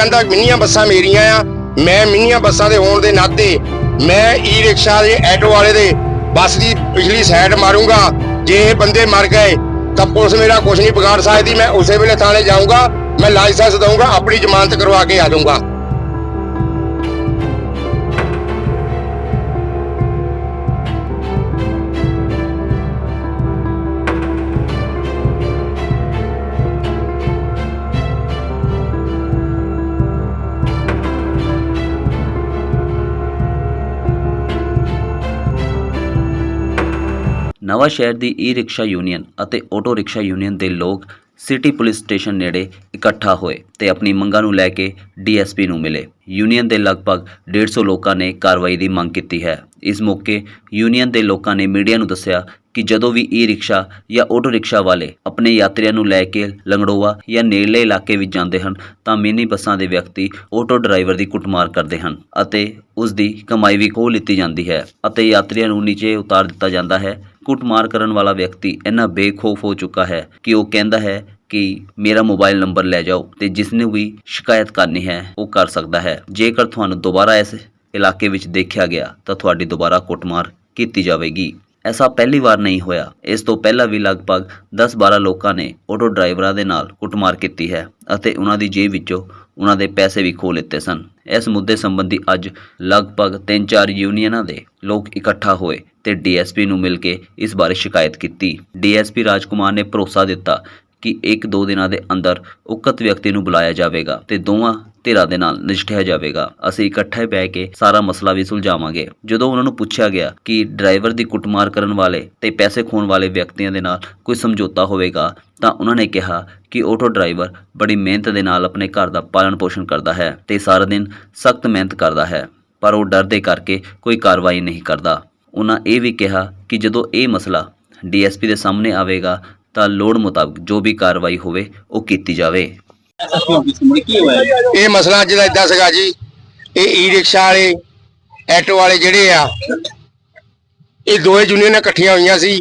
ਕਹਿੰਦਾ, ਮਿੰਨੀਆਂ ਬੱਸਾਂ ਮੇਰੀਆਂ ਆ। ਮੈਂ ਮਿੰਨੀਆਂ ਬੱਸਾਂ ਦੇ ਹੋਣ ਦੇ ਨਾਤੇ ਮੈਂ ਈ ਰਿਕਸ਼ਾ ਦੇ ਐਟੋ ਵਾਲੇ ਦੇ ਬੱਸ ਦੀ ਪਿਛਲੀ ਸਾਈਡ ਮਾਰੂੰਗਾ। ਜੇ ਇਹ ਬੰਦੇ ਮਰ ਗਏ, ਤਾਂ ਪੁਲਿਸ ਮੇਰਾ ਕੁਝ ਨਹੀਂ ਵਿਗਾੜ ਸਕਦੀ। ਮੈਂ ਉਸੇ ਵੇਲੇ ਥਾਣੇ ਜਾਊਂਗਾ, ਮੈਂ ਲਾਇਸੈਂਸ ਦਊਂਗਾ, ਆਪਣੀ ਜ਼ਮਾਨਤ ਕਰਵਾ ਕੇ ਆ ਜਾਊਂਗਾ। ਨਵਾਂ ਸ਼ਹਿਰ ਦੀ ਈ-ਰਿਕਸ਼ਾ ਯੂਨੀਅਨ ਅਤੇ ਆਟੋ ਰਿਕਸ਼ਾ ਯੂਨੀਅਨ ਦੇ ਲੋਕ ਸਿਟੀ ਪੁਲਿਸ ਸਟੇਸ਼ਨ ਨੇੜੇ ਇਕੱਠਾ ਹੋਏ ਤੇ ਆਪਣੀ ਮੰਗਾਂ ਨੂੰ ਲੈ ਕੇ ਡੀਐਸਪੀ ਨੂੰ ਮਿਲੇ। ਯੂਨੀਅਨ ਦੇ ਲਗਭਗ 150 ਲੋਕਾਂ ਨੇ ਕਾਰਵਾਈ ਦੀ ਮੰਗ ਕੀਤੀ ਹੈ। ਇਸ ਮੌਕੇ ਯੂਨੀਅਨ ਦੇ ਲੋਕਾਂ ਨੇ ਮੀਡੀਆ ਨੂੰ ਦੱਸਿਆ ਕਿ ਜਦੋਂ ਵੀ ਈ-ਰਿਕਸ਼ਾ ਜਾਂ ਆਟੋ ਰਿਕਸ਼ਾ ਵਾਲੇ ਆਪਣੇ ਯਾਤਰੀਆਂ ਨੂੰ ਲੈ ਕੇ ਲੰਗੜੋਆ ਜਾਂ ਨੇੜਲੇ ਇਲਾਕੇ ਵਿੱਚ ਜਾਂਦੇ ਹਨ, ਤਾਂ ਮਿੰਨੀ ਬੱਸਾਂ ਦੇ ਵਿਅਕਤੀ ਆਟੋ ਡਰਾਈਵਰ ਦੀ ਕੁੱਟਮਾਰ ਕਰਦੇ ਹਨ ਅਤੇ ਉਸ ਦੀ ਕਮਾਈ ਵੀ ਖੋਹ ਲਿੱਤੀ ਜਾਂਦੀ ਹੈ ਅਤੇ ਯਾਤਰੀਆਂ ਨੂੰ ਨੀਚੇ ਉਤਾਰ ਦਿੱਤਾ ਜਾਂਦਾ ਹੈ। ਕੁੱਟਮਾਰ ਕਰਨ ਵਾਲਾ ਵਿਅਕਤੀ ਇੰਨਾ ਬੇਖੌਫ ਹੋ ਚੁੱਕਾ ਹੈ ਕਿ ਉਹ ਕਹਿੰਦਾ ਹੈ ਕਿ ਮੇਰਾ ਮੋਬਾਈਲ ਨੰਬਰ ਲੈ ਜਾਓ ਤੇ ਜਿਸ ਨੂੰ ਵੀ ਸ਼ਿਕਾਇਤ ਕਰਨੀ ਹੈ, ਉਹ ਕਰ ਸਕਦਾ ਹੈ। ਜੇਕਰ ਤੁਹਾਨੂੰ ਦੁਬਾਰਾ ਇਸ ਇਲਾਕੇ ਵਿੱਚ ਦੇਖਿਆ ਗਿਆ, ਤਾਂ ਤੁਹਾਡੀ ਦੁਬਾਰਾ ਕੁੱਟਮਾਰ ਕੀਤੀ ਜਾਵੇਗੀ। ਐਸਾ ਪਹਿਲੀ ਵਾਰ ਨਹੀਂ ਹੋਇਆ। ਇਸ ਤੋਂ ਪਹਿਲਾਂ ਵੀ ਲਗਭਗ 10-12 ਲੋਕਾਂ ਨੇ ਆਟੋ ਡਰਾਈਵਰਾਂ ਦੇ ਨਾਲ ਕੁੱਟਮਾਰ ਕੀਤੀ ਹੈ ਅਤੇ ਉਹਨਾਂ ਦੀ ਜੇਬ ਵਿੱਚੋਂ ਉਹਨਾਂ ਦੇ ਪੈਸੇ ਵੀ ਖੋਹ ਲਿੱਤੇ ਸਨ। ਇਸ ਮੁੱਦੇ ਸੰਬੰਧੀ ਅੱਜ ਲਗਭਗ 3-4 ਯੂਨੀਅਨਾਂ ਦੇ ਲੋਕ ਇਕੱਠਾ ਹੋਏ ਤੇ ਡੀਐਸਪੀ ਨੂੰ ਮਿਲ ਕੇ ਇਸ ਬਾਰੇ ਸ਼ਿਕਾਇਤ ਕੀਤੀ। ਡੀਐਸਪੀ ਰਾਜਕੁਮਾਰ ਨੇ ਭਰੋਸਾ ਦਿੱਤਾ ਕਿ ਇੱਕ ਦੋ ਦਿਨਾਂ ਦੇ ਅੰਦਰ ਉਕਤ ਵਿਅਕਤੀ ਨੂੰ ਬੁਲਾਇਆ ਜਾਵੇਗਾ ਤੇ ਦੋਵਾਂ ਧਿਰਾਂ ਦੇ ਨਾਲ ਨਿਸ਼ਠਿਆ ਜਾਵੇਗਾ। ਅਸੀਂ ਇਕੱਠੇ ਬਹਿ ਕੇ ਸਾਰਾ ਮਸਲਾ ਵੀ ਸੁਲਝਾਵਾਂਗੇ। ਜਦੋਂ ਉਹਨਾਂ ਨੂੰ ਪੁੱਛਿਆ ਗਿਆ ਕਿ ਡਰਾਈਵਰ ਦੀ ਕੁੱਟਮਾਰ ਕਰਨ ਵਾਲੇ ਤੇ ਪੈਸੇ ਖੋਣ ਵਾਲੇ ਵਿਅਕਤੀਆਂ ਦੇ ਨਾਲ ਕੋਈ ਸਮਝੌਤਾ ਹੋਵੇਗਾ, ਤਾਂ ਉਹਨਾਂ ਨੇ ਕਿਹਾ ਕਿ ਆਟੋ ਡਰਾਈਵਰ ਬੜੀ ਮਿਹਨਤ ਦੇ ਨਾਲ ਆਪਣੇ ਘਰ ਦਾ ਪਾਲਣ ਪੋਸ਼ਣ ਕਰਦਾ ਹੈ ਤੇ ਸਾਰਾ ਦਿਨ ਸਖਤ ਮਿਹਨਤ ਕਰਦਾ ਹੈ, ਪਰ ਉਹ ਡਰ ਦੇ ਕਰਕੇ ਕੋਈ ਕਾਰਵਾਈ ਨਹੀਂ ਕਰਦਾ। ਉਹਨਾਂ ਇਹ ਵੀ ਕਿਹਾ ਕਿ ਜਦੋਂ ਇਹ ਮਸਲਾ ਡੀਐਸਪੀ ਦੇ ਸਾਹਮਣੇ ਆਵੇਗਾ ਤਾਂ ਲੋੜ ਮੁਤਾਬਕ ਜੋ ਵੀ ਕਾਰਵਾਈ ਹੋਵੇ, ਉਹ ਕੀਤੀ ਜਾਵੇ। ਇਹ ਮਸਲਾ ਅੱਜ ਦਾ ਇਦਾਂ ਸੀਗਾ ਜੀ। ਇਹ ਈ ਰਿਕਸ਼ਾ ਵਾਲੇ ਆਟੋ ਵਾਲੇ ਜਿਹੜੇ ਆ, ਇਹ ਦੋਏ ਯੂਨੀਅਨਾਂ ਇਕੱਠੀਆਂ ਹੋਈਆਂ ਸੀ।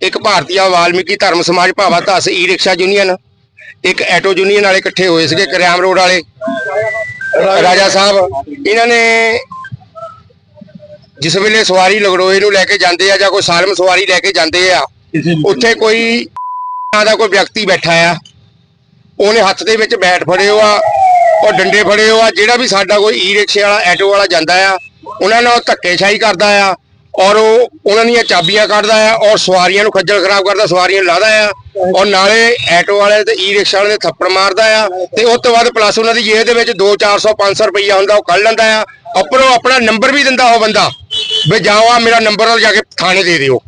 ਇੱਕ ਭਾਰਤੀ ਵਾਲਮੀਕੀ ਧਰਮ ਸਮਾਜ ਭਾਵਾ ਧਸ ਈ ਰਿਕਸ਼ਾ ਯੂਨੀਅਨ। ਇੱਕ ਐਟੋ ਯੂਨੀਅਨ ਵਾਲੇ ਇਕੱਠੇ ਹੋਏ ਸੀਗੇ, ਕਰਿਆਮ ਰੋਡ ਵਾਲੇ। ਰਾਜਾ ਸਾਹਿਬ, ਇਹਨਾਂ ਨੇ ਜਿਸ ਵੇਲੇ ਸਵਾਰੀ ਲਗੜੋਏ ਨੂੰ ਲੈ ਕੇ ਜਾਂਦੇ ਆ ਜਾਂ ਕੋਈ ਸਾਲਮ ਸਵਾਰੀ ਲੈ ਕੇ ਜਾਂਦੇ ਆ, ਉੱਥੇ ਕੋਈ ਨਾਂ ਦਾ ਕੋਈ ਵਿਅਕਤੀ ਬੈਠਾ ਆ, ਉਹਨੇ ਹੱਥ ਦੇ ਵਿੱਚ ਬੈਟ ਫੜਿਓ ਆ ਉਹ ਡੰਡੇ ਫੜਿਓ ਆ ਜਿਹੜਾ ਵੀ ਸਾਡਾ ਕੋਈ ਈ ਰਿਕਸ਼ੇ ਵਾਲਾ ਆਟੋ ਵਾਲਾ ਜਾਂਦਾ ਆ, ਉਹਨਾਂ ਨਾਲ ਧੱਕੇਸ਼ਾਹੀ ਕਰਦਾ ਆ, ਔਰ ਉਹ ਉਹਨਾਂ ਦੀਆਂ ਚਾਬੀਆਂ ਕੱਢਦਾ ਆ, ਔਰ ਸਵਾਰੀਆਂ ਨੂੰ ਖੱਜਲ ਖਰਾਬ ਕਰਦਾ, ਸਵਾਰੀਆਂ ਲਾਦਾ ਆ, ਔਰ ਨਾਲੇ ਆਟੋ ਵਾਲੇ ਤੇ ਈ ਰਿਕਸ਼ਾ ਵਾਲੇ ਦੇ ਥੱਪੜ ਮਾਰਦਾ ਆ, ਤੇ ਉਸ ਤੋਂ ਬਾਅਦ ਪਲੱਸ ਉਹਨਾਂ ਦੀ ਜੇਬ ਦੇ ਵਿੱਚ 2 400 500 ਰੁਪਈਆ ਹੁੰਦਾ, ਉਹ ਕੱਢ ਲੈਂਦਾ ਆ ਉੱਪਰੋਂ ਆਪਣਾ ਨੰਬਰ ਵੀ ਦਿੰਦਾ ਉਹ ਬੰਦਾ, ਵੀ ਜਾਓ ਆ ਮੇਰਾ ਨੰਬਰ ਉਹ ਜਾ ਕੇ ਥਾਣੇ ਦੇ ਦਿਓ।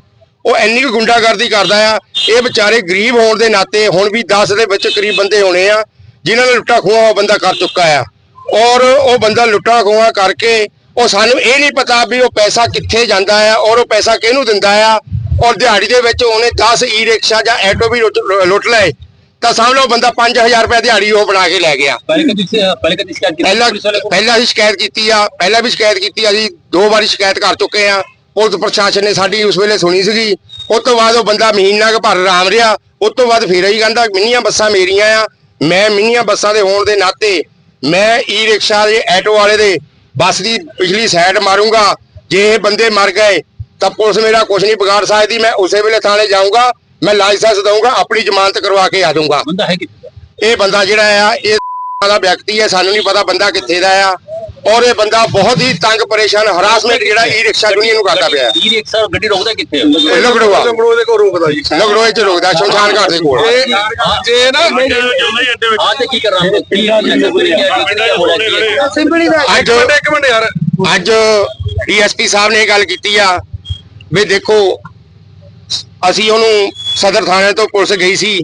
ਉਹ ਇੰਨੀ ਕੁ ਗੁੰਡਾਗਰਦੀ ਕਰਦਾ ਆ ਇਹ ਵਿਚਾਰੇ ਗਰੀਬ ਹੋਣ ਦੇ ਨਾਤੇ ਹੁਣ ਵੀ 10 ਦੇ ਵਿੱਚ ਕਰੀਬ ਬੰਦੇ ਹੋਣੇ ਆ ਜਿਨ੍ਹਾਂ ਨੇ ਲੁੱਟਾ ਖੋਹਾ ਉਹ ਬੰਦਾ ਕਰ ਚੁੱਕਾ ਆ। ਔਰ ਉਹ ਬੰਦਾ ਲੁੱਟਾ ਖੋਹਾ ਕਰਕੇ ਉਹ ਸਾਨੂੰ ਇਹ ਨਹੀਂ ਪਤਾ ਵੀ ਉਹ ਪੈਸਾ ਕਿੱਥੇ ਜਾਂਦਾ ਆ ਔਰ ਉਹ ਪੈਸਾ ਕਿਹਨੂੰ ਦਿੰਦਾ ਆ। ਔਰ ਦਿਹਾੜੀ ਦੇ ਵਿੱਚ ਉਹਨੇ 10 ਈ ਰਿਕਸ਼ਾ ਜਾਂ ਐਟੋ ਵੀ ਲੁੱਟ ਲਏ ਤਾਂ ਸਮਝ ਲਓ ਬੰਦਾ 5000 ਰੁਪਏ ਦਿਹਾੜੀ ਉਹ ਬਣਾ ਕੇ ਲੈ ਗਿਆ। ਪਹਿਲਾਂ ਪਹਿਲਾਂ ਵੀ ਸ਼ਿਕਾਇਤ ਕੀਤੀ ਆ ਪਹਿਲਾਂ ਵੀ ਸ਼ਿਕਾਇਤ ਕੀਤੀ ਆ ਜੀ ਦੋ ਵਾਰੀ ਸ਼ਿਕਾਇਤ ਕਰ ਚੁੱਕੇ ਆ। ਪੁਲਿਸ ਪ੍ਰਸ਼ਾਸਨ ਨੇ ਸਾਡੀ ਉਸ ਵੇਲੇ ਸੁਣੀ ਸੀਗੀ। ਉਸ ਤੋਂ ਬਾਅਦ ਉਹ ਬੰਦਾ ਮਹੀਨਾ ਕੁ ਭਰ ਆਰਾਮ ਰਿਹਾ। ਉਸ ਤੋਂ ਬਾਅਦ ਫੇਰ ਹੀ ਕਹਿੰਦਾ ਮਿੰਨੀਆਂ ਬੱਸਾਂ ਮੇਰੀਆਂ ਆ। ਮੈਂ ਮਿੰਨੀਆਂ ਬੱਸਾਂ ਦੇ ਹੋਣ ਦੇ ਨਾਤੇ ਮੈਂ ਈ ਰਿਕਸ਼ਾ ਦੇ ਐਟੋ ਵਾਲੇ ਦੇ ਬੱਸ ਦੀ ਪਿਛਲੀ ਸਾਈਡ ਮਾਰੂੰਗਾ। ਜੇ ਇਹ ਬੰਦੇ ਮਰ ਗਏ ਤਾਂ ਪੁਲਿਸ ਮੇਰਾ ਕੁਝ ਨਹੀਂ ਵਿਗਾੜ ਸਕਦੀ। ਮੈਂ ਉਸੇ ਵੇਲੇ ਥਾਣੇ ਜਾਊਂਗਾ ਮੈਂ ਲਾਇਸੈਂਸ ਦਊਂਗਾ ਆਪਣੀ ਜ਼ਮਾਨਤ ਕਰਵਾ ਕੇ ਆ ਜਾਊਂਗਾ। ਬੰਦਾ ਹੈ ਕਿੱਥੇ? ਇਹ ਬੰਦਾ ਜਿਹੜਾ ਆ ਇਹ ਦਾ ਵਿਅਕਤੀ ਹੈ। ਸਾਨੂੰ ਨਹੀਂ ਪਤਾ ਬੰਦਾ ਕਿੱਥੇ ਦਾ ਆ। ਔਰ ਇਹ ਬੰਦਾ ਬਹੁਤ ਹੀ ਤੰਗ ਪਰੇਸ਼ਾਨ ਹਰਾਸਮੈਂਟ ਜਿਹੜਾ ਈ ਰਿਕਸ਼ਾ ਯੂਨੀਅਨ ਨੂੰ ਕਰਦਾ ਪਿਆ। ਈ ਰਿਕਸ਼ਾ ਗੱਡੀ ਰੋਕਦਾ ਕਿੱਥੇ ਇਹ ਲਗੜੋ ਦੇ ਕੋਲ ਰੋਕਦਾ ਜੀ। ਲਗੜੋ ਇੱਥੇ ਰੋਕਦਾ ਸ਼ਮਸ਼ਾਨ ਘਾਟ ਦੇ ਕੋਲ। ਜੇ ਨਾ ਅੱਜ ਕੀ ਕਰ? ਰਹਾ ਹਾਂ ਅੱਜ ਡੀਐਸਪੀ ਸਾਹਿਬ ਨੇ ਇਹ ਗੱਲ ਕੀਤੀ ਆ ਵੀ ਦੇਖੋ ਅਸੀਂ ਉਹਨੂੰ ਸਦਰ ਥਾਣੇ ਤੋਂ ਪੁਲਿਸ ਗਈ ਸੀ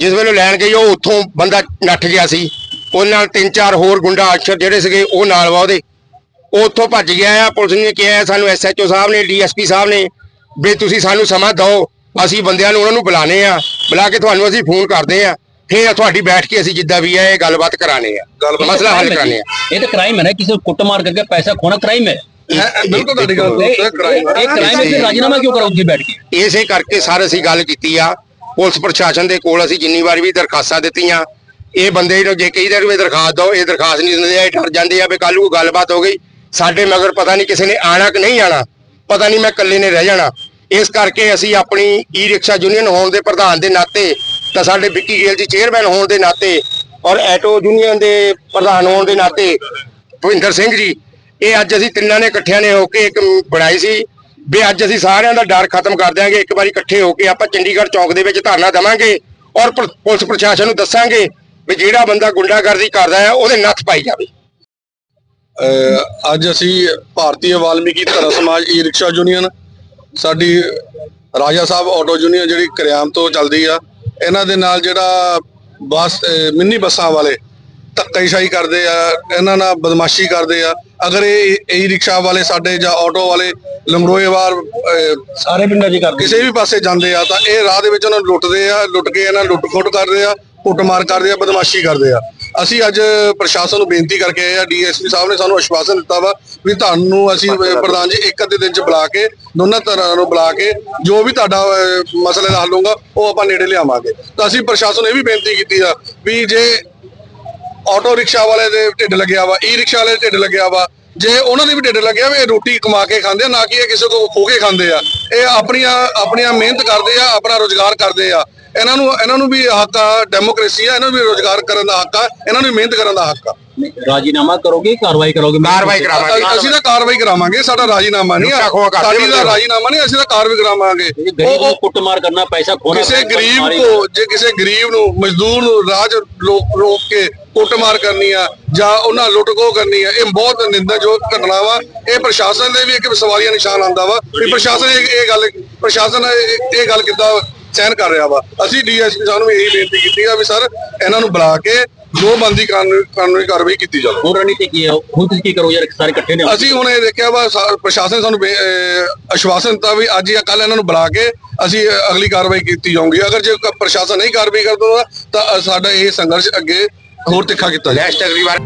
ਜਿਸ ਵੇਲੇ ਲੈਣ ਗਈ ਉਹ ਉੱਥੋਂ ਬੰਦਾ ਨੱਠ ਗਿਆ ਸੀ। ਉਹ ਨਾਲ ਤਿੰਨ ਚਾਰ ਹੋਰ ਗੁੰਡਾ ਅਸ਼ਰ ਜਿਹੜੇ ਸੀਗੇ ਉਹ ਨਾਲ ਵਾ ਉਹਦੇ। ਉਹ ਉੱਥੋਂ ਭੱਜ ਗਿਆ ਆ ਪੁਲਿਸ ਨੇ ਕਿਹਾ ਸਾਨੂੰ ਐਸਐਚਓ ਸਾਹਿਬ ਨੇ ਡੀਐਸਪੀ ਸਾਹਿਬ ਨੇ ਵੀ ਤੁਸੀਂ ਸਾਨੂੰ ਸਮਾਂ ਦਿਓ ਅਸੀਂ ਬੰਦਿਆਂ ਨੂੰ ਉਹਨਾਂ ਨੂੰ ਬੁਲਾਣੇ ਆ ਬੁਲਾ ਕੇ ਤੁਹਾਨੂੰ ਅਸੀਂ ਫੋਨ ਕਰਦੇ ਆ ਫੇਰ ਤੁਹਾਡੀ ਬੈਠ ਕੇ ਅਸੀਂ ਜਿੱਦਾਂ ਵੀ ਆ ਇਹ ਗੱਲਬਾਤ ਕਰਾਣੇ ਆ ਮਸਲਾ ਹੱਲ ਕਰਾਣੇ ਆ ਇਹ ਤਾਂ ਕ੍ਰਾਈਮ ਹੈ ਨਾ ਕਿਸੇ ਕੁੱਟਮਾਰ ਕਰਕੇ ਪੈਸਾ ਖੋਣਾ ਕ੍ਰਾਈਮ ਹੈ। ਇਸੇ ਕਰਕੇ ਸਾਰੇ ਅਸੀਂ ਗੱਲ ਕੀਤੀ ਆ। ਪੁਲਿਸ ਪ੍ਰਸ਼ਾਸਨ ਦੇ ਕੋਲ ਅਸੀਂ ਜਿੰਨੀ ਵਾਰੀ ਵੀ ਦਰਖਾਸਤਾਂ ਦਿੱਤੀਆਂ ਇਹ ਬੰਦੇ ਨੂੰ ਜੇ ਕਹੀਦਾ ਵੀ ਦਰਖਾਸਤ ਦਿਓ, ਇਹ ਦਰਖਾਸਤ ਨਹੀਂ ਦਿੰਦੇ, ਇਹ ਡਰ ਜਾਂਦੇ ਆ ਵੀ ਕੱਲ ਨੂੰ ਗੱਲਬਾਤ ਹੋ ਗਈ। ਸਾਡੇ ਮਗਰ ਪਤਾ ਨਹੀਂ ਕਿਸੇ ਨੇ ਆਣਾ ਕਿ ਨਹੀਂ ਆਣਾ। ਪਤਾ ਨਹੀਂ ਮੈਂ ਇਕੱਲੇ ਨੇ ਰਹਿ ਜਾਣਾ। ਇਸ ਕਰਕੇ ਅਸੀਂ ਆਪਣੀ ਈ ਰਿਕਸ਼ਾ ਯੂਨੀਅਨ ਹੋਣ ਦੇ ਪ੍ਰਧਾਨ ਦੇ ਨਾਤੇ ਤਾਂ ਸਾਡੇ ਵਿੱਕੀ ਗੇਲ ਜੀ ਚੇਅਰਮੈਨ ਹੋਣ ਦੇ ਨਾਤੇ ਔਰ ਐਟੋ ਯੂਨੀਅਨ ਦੇ ਪ੍ਰਧਾਨ ਹੋਣ ਦੇ ਨਾਤੇ ਭਵਿੰਦਰ ਸਿੰਘ ਜੀ, ਇਹ ਅੱਜ ਅਸੀਂ ਤਿੰਨਾਂ ਨੇ ਇਕੱਠਿਆਂ ਨੇ ਹੋ ਕੇ ਇੱਕ ਬਣਾਈ ਸੀ ਵੀ ਅੱਜ ਅਸੀਂ ਸਾਰਿਆਂ ਦਾ ਡਰ ਖਤਮ ਕਰ ਦਿਆਂਗੇ। ਇੱਕ ਵਾਰੀ ਇਕੱਠੇ ਹੋ ਕੇ ਆਪਾਂ ਚੰਡੀਗੜ੍ਹ ਚੌਂਕ ਦੇ ਵਿੱਚ ਧਰਨਾ ਦੇਵਾਂਗੇ ਔਰ ਪੁਲਿਸ ਪ੍ਰਸ਼ਾਸਨ ਨੂੰ ਦੱਸਾਂਗੇ ਵੀ ਜਿਹੜਾ ਬੰਦਾ ਗੁੰਡਾਗਰਦੀ ਕਰਦਾ ਹੈ ਉਹਦੇ ਨੱਥ ਪਾਈ ਜਾਵੇ। ਅੱਜ ਅਸੀਂ ਭਾਰਤੀ ਵਾਲਮੀਕੀ ਧਰਮ ਸਮਾਜ ਈ ਰਿਕਸ਼ਾ ਯੂਨੀਅਨ ਸਾਡੀ ਰਾਜਾ ਸਾਹਿਬ ਆਟੋ ਯੂਨੀਅਨ ਜਿਹੜੀ ਕਰਿਆਮ ਤੋਂ ਚੱਲਦੀ ਆ ਇਹਨਾਂ ਦੇ ਨਾਲ ਜਿਹੜਾ ਬੱਸ ਮਿੰਨੀ ਬੱਸਾਂ ਵਾਲੇ ਧੱਕੇਸ਼ਾਹੀ ਕਰਦੇ ਆ ਇਹਨਾਂ ਨਾਲ ਬਦਮਾਸ਼ੀ ਕਰਦੇ ਆ। ਅਗਰ ਇਹ ਈ ਰਿਕਸ਼ਾ ਵਾਲੇ ਸਾਡੇ ਜਾਂ ਆਟੋ ਵਾਲੇ ਲੰਗੜੋਏਵਾਰ ਅਹ ਸਾਰੇ ਪਿੰਡਾਂ 'ਚ ਕਰਦੇ ਕਿਸੇ ਵੀ ਪਾਸੇ ਜਾਂਦੇ ਆ ਤਾਂ ਇਹ ਰਾਹ ਦੇ ਵਿੱਚ ਉਹਨਾਂ ਨੂੰ ਲੁੱਟਦੇ ਆ ਲੁੱਟ ਕੇ ਇਹਨਾਂ ਲੁੱਟ ਖੋਟ ਕਰਦੇ ਆ। ਕੁੱਟਮਾਰ ਕਰਦੇ ਆ ਬਦਮਾਸ਼ੀ ਕਰਦੇ ਆ। ਅਸੀਂ ਅੱਜ ਪ੍ਰਸ਼ਾਸਨ ਨੂੰ ਬੇਨਤੀ ਕਰਕੇ ਆਏ ਆ ਡੀਐਸਪੀ ਸਾਹਿਬ ਨੇ ਸਾਨੂੰ ਆਸ਼ਵਾਸਨ ਦਿੱਤਾ ਵਾ ਵੀ ਤੁਹਾਨੂੰ ਅਸੀਂ ਪ੍ਰਧਾਨ ਜੀ ਇੱਕ ਅੱਧੇ ਦਿਨ ਚ ਬੁਲਾ ਕੇ ਦੋਨਾਂ ਤਰ੍ਹਾਂ ਨੂੰ ਬੁਲਾ ਕੇ ਜੋ ਵੀ ਤੁਹਾਡਾ ਮਸਲੇ ਦਾ ਹੱਲ ਹੋਊਗਾ ਉਹ ਆਪਾਂ ਨੇੜੇ ਲਿਆਵਾਂਗੇ। ਤਾਂ ਅਸੀਂ ਪ੍ਰਸ਼ਾਸਨ ਨੂੰ ਇਹ ਵੀ ਬੇਨਤੀ ਕੀਤੀ ਆ ਵੀ ਜੇ ਆਟੋ ਰਿਕਸ਼ਾ ਵਾਲੇ ਦੇ ਢਿੱਡ ਲੱਗਿਆ ਵਾ ਈ ਰਿਕਸ਼ਾ ਵਾਲੇ ਦੇ ਢਿੱਡ ਲੱਗਿਆ ਵਾ ਜੇ ਉਹਨਾਂ ਦੇ ਵੀ ਢਿੱਡ ਲੱਗਿਆ ਵਾ ਇਹ ਰੋਟੀ ਕਮਾ ਕੇ ਖਾਂਦੇ ਆ ਨਾ ਕਿ ਇਹ ਕਿਸੇ ਕੋਲ ਖੋ ਕੇ ਖਾਂਦੇ ਆ। ਇਹ ਆਪਣੀਆਂ ਆਪਣੀਆਂ ਮਿਹਨਤ ਕਰਦੇ ਆ ਆਪਣਾ ਰੋਜ਼ਗਾਰ ਕਰਦੇ ਆ। ਇਹਨਾਂ ਨੂੰ ਇਹਨਾਂ ਨੂੰ ਵੀ ਹੱਕ ਆ ਡੈਮੋਕ੍ਰੇਸੀ ਆ ਇਹਨਾਂ ਨੂੰ ਵੀ ਰੋਜ਼ਗਾਰ ਕਰਨ ਦਾ ਹੱਕ ਆ ਇਹਨਾਂ ਨੂੰ ਵੀ ਮਿਹਨਤ ਕਰਨ ਦਾ ਹੱਕ ਆ। ਰਾਜੀਨਾਮਾ ਕਰੋਗੇ ਕਾਰਵਾਈ ਕਰੋਗੇ? ਕਾਰਵਾਈ ਕਰਾਵਾਂਗੇ। ਅਸੀਂ ਤਾਂ ਕਾਰਵਾਈ ਕਰਾਵਾਂਗੇ ਸਾਡਾ ਰਾਜੀਨਾਮਾ ਨਹੀਂ ਕਰਦੇ ਸਾਡੀ ਦਾ ਨੂੰ। ਰਾਜੀਨਾਮਾ ਨਹੀਂ ਅਸੀਂ ਤਾਂ ਕਾਰਵਾਈ ਕਰਾਵਾਂਗੇ। ਉਹ- ਉਹ ਕੁੱਟਮਾਰ ਕਰਨਾ ਪੈਸਾ ਖੋਣਾ ਕਿਸੇ ਗਰੀਬ ਕੋ ਜੇ ਕਿਸੇ ਗਰੀਬ ਨੂੰ ਮਜ਼ਦੂਰ ਨੂੰ ਰਾਜ ਰੋਕ ਰੋਕ ਕੇ ਕੁੱਟਮਾਰ ਕਰਨੀ ਆ ਜਾਂ ਉਹਨਾਂ ਲੁੱਟ ਖੋਹ ਕਰਨੀ ਆ ਇਹ ਬਹੁਤ ਨਿੰਦਣਯੋਗ ਘਟਨਾ ਵਾ। ਇਹ ਪ੍ਰਸ਼ਾਸਨ ਦੇ ਵੀ ਇੱਕ ਸਵਾਲੀਆ ਨਿਸ਼ਾਨ ਆਂਦਾ ਵਾ। ਵੀ ਪ੍ਰਸ਼ਾਸਨ ਇਹ ਇਹ ਗੱਲ ਪ੍ਰਸ਼ਾਸਨ ਇਹ ਇਹ ਗੱਲ ਕਿੱਦਾਂ ਸਹਿਨ ਕਰ ਰਿਹਾ ਵਾ। ਅਸੀਂ ਡੀਐਸਪੀ ਸਾਹਿਬ ਨੂੰ ਇਹੀ ਬੇਨਤੀ ਕੀਤੀ ਆ ਵੀ ਸਰ ਇਹਨਾਂ ਨੂੰ ਬੁਲਾ ਕੇ ਜੋ ਬੰਦੀ ਕਾਨੂੰਨੀ ਕਾਰਵਾਈ ਕੀਤੀ ਜਾਵੇ। ਹੁਣ ਰਣਨੀਤੀ ਕੀ ਹੈ? ਹੁਣ ਤੁਸੀਂ ਕੀ ਕਰੋ ਯਾਰ ਸਾਰੇ ਇਕੱਠੇ ਨੇ ਅਸੀਂ ਹੁਣ ਇਹ ਦੇਖਿਆ ਵਾ ਪ੍ਰਸ਼ਾਸਨ ਸਾਨੂੰ ਆਸ਼ਵਾਸਨ ਦਿੱਤਾ ਵੀ ਅੱਜ ਜਾਂ ਕੱਲ ਇਹਨਾਂ ਨੂੰ ਬੁਲਾ ਕੇ ਅਸੀਂ ਅਗਲੀ ਕਾਰਵਾਈ ਕੀਤੀ ਜਾਊਗੀ। ਅਗਰ ਜੇ ਪ੍ਰਸ਼ਾਸਨ ਨਹੀਂ ਕਾਰਵਾਈ ਕਰਦਾ ਤਾਂ ਸਾਡਾ ਇਹ ਸੰਘਰਸ਼ ਅੱਗੇ ਹੋਰ ਤਿੱਖਾ ਕੀਤਾ ਨੈਕਸਟ ਅਗਲੀ ਵਾਰ